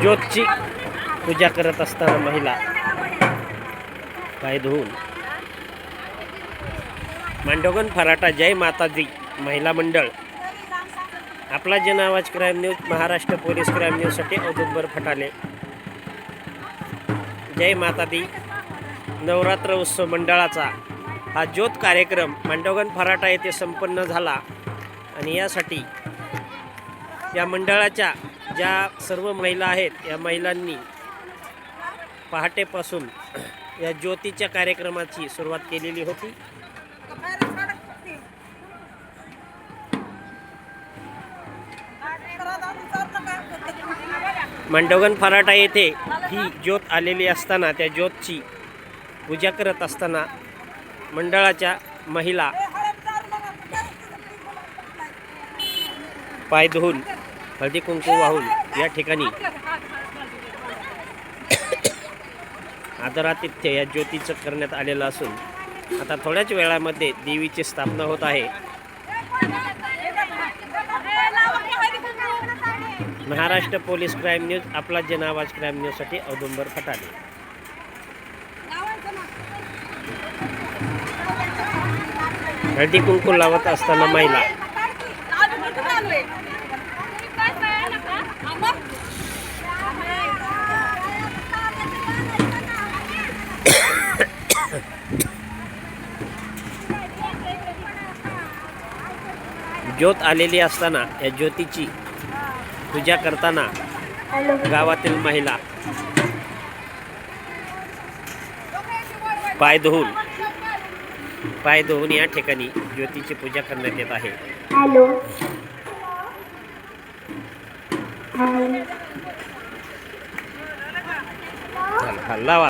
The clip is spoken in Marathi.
ज्योतची पूजा करत असताना महिला पाय धुवून. मांडोगन फराटा जय माताजी महिला मंडळ. आपला जन आवाज crime news Maharashtra police crime न्यूजसाठी औदुंबर फटाले जय माता दी नवरात्र उत्सव मंडळाचा हा ज्योत कार्यक्रम मांडोगन फराटा येथे संपन्न झाला. आणि यासाठी या मंडळाच्या ज्या सर्व महिला आहेत या महिलांनी पहाटेपासून या ज्योतीच्या कार्यक्रमाची सुरुवात केलेली होती. मंडोगन फराटा येथे ही ज्योत आलेली असताना त्या ज्योतची पूजा करत असताना मंडळाच्या महिला पाय धुवून हळदी कुंकू वाहून या ठिकाणी आदरातिथ्य या ज्योतीचं करण्यात आलेलं असून आता थोड्याच वेळामध्ये देवीची स्थापना होत आहे. महाराष्ट्र पोलीस क्राईम न्यूज आपला जन आवाज क्राईम न्यूजसाठी औदुंबर फटाले. हळदी कुंकू लावत असताना महिला. ज्योत आलेली असताना या ज्योतीची पूजा करताना गावातील महिला पाय धुवून पाय धुवून या ठिकाणी ज्योतीची पूजा करण्यात येत आहे. हॅलो. हाय चला, लावा